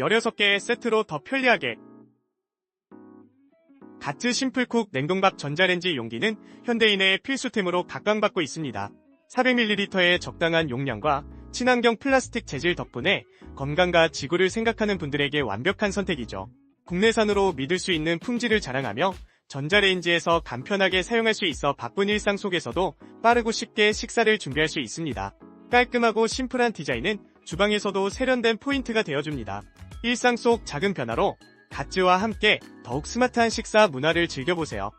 16개의 세트로 더 편리하게 가츠 심플쿡 냉동밥 전자레인지 용기는 현대인의 필수템으로 각광받고 있습니다. 400ml의 적당한 용량과 친환경 플라스틱 재질 덕분에 건강과 지구를 생각하는 분들에게 완벽한 선택이죠. 국내산으로 믿을 수 있는 품질을 자랑하며 전자레인지에서 간편하게 사용할 수 있어 바쁜 일상 속에서도 빠르고 쉽게 식사를 준비할 수 있습니다. 깔끔하고 심플한 디자인은 주방에서도 세련된 포인트가 되어줍니다. 일상 속 작은 변화로 가츠와 함께 더욱 스마트한 식사 문화를 즐겨보세요.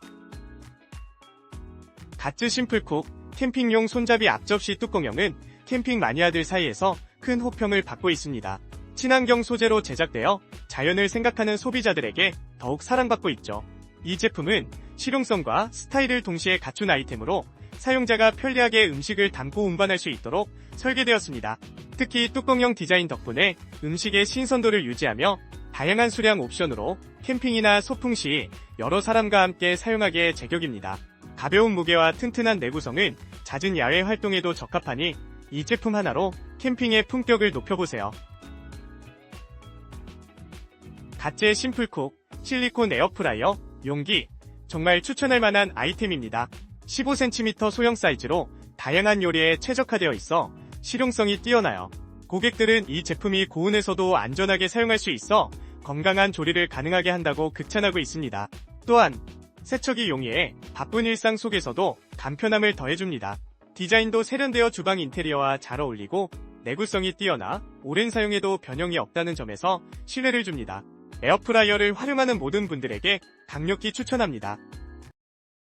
가츠 심플쿡 캠핑용 손잡이 앞접시 뚜껑형은 캠핑 마니아들 사이에서 큰 호평을 받고 있습니다. 친환경 소재로 제작되어 자연을 생각하는 소비자들에게 더욱 사랑받고 있죠. 이 제품은 실용성과 스타일을 동시에 갖춘 아이템으로 사용자가 편리하게 음식을 담고 운반할 수 있도록 설계되었습니다. 특히 뚜껑형 디자인 덕분에 음식의 신선도를 유지하며 다양한 수량 옵션으로 캠핑이나 소풍 시 여러 사람과 함께 사용하기에 제격입니다. 가벼운 무게와 튼튼한 내구성은 잦은 야외 활동에도 적합하니 이 제품 하나로 캠핑의 품격을 높여보세요. 가츠의 심플쿡 실리콘 에어프라이어 용기 정말 추천할 만한 아이템입니다. 15cm 소형 사이즈로 다양한 요리에 최적화되어 있어 실용성이 뛰어나요. 고객들은 이 제품이 고온에서도 안전하게 사용할 수 있어 건강한 조리를 가능하게 한다고 극찬하고 있습니다. 또한 세척이 용이해 바쁜 일상 속에서도 간편함을 더해줍니다. 디자인도 세련되어 주방 인테리어와 잘 어울리고 내구성이 뛰어나 오랜 사용에도 변형이 없다는 점에서 신뢰를 줍니다. 에어프라이어를 활용하는 모든 분들에게 강력히 추천합니다.